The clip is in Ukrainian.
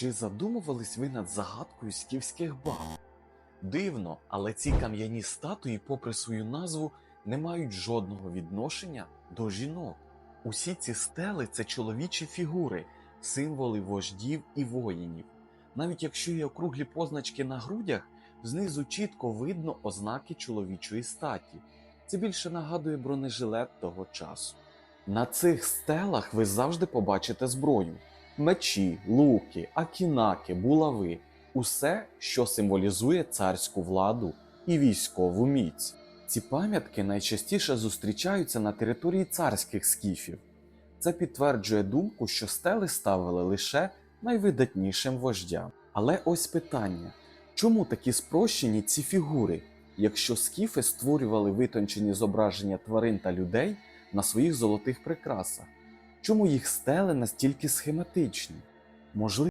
Чи задумувались ви над загадкою скіфських баб? Дивно, але ці кам'яні статуї, попри свою назву, не мають жодного відношення до жінок. Усі ці стели це чоловічі фігури, символи вождів і воїнів. Навіть якщо є округлі позначки на грудях, знизу чітко видно ознаки чоловічої статі. Це більше нагадує бронежилет того часу. На цих стелах ви завжди побачите зброю: мечі, луки, акінаки, булави усе, що символізує царську владу і військову міць. Ці пам'ятки найчастіше зустрічаються на території царських скіфів. Це підтверджує думку, що стели ставили лише найвидатнішим вождям. Але ось питання: чому такі спрощені ці фігури, якщо скіфи створювали витончені зображення тварин та людей на своїх золотих прикрасах? Чому їх стели настільки схематичні? Можливо,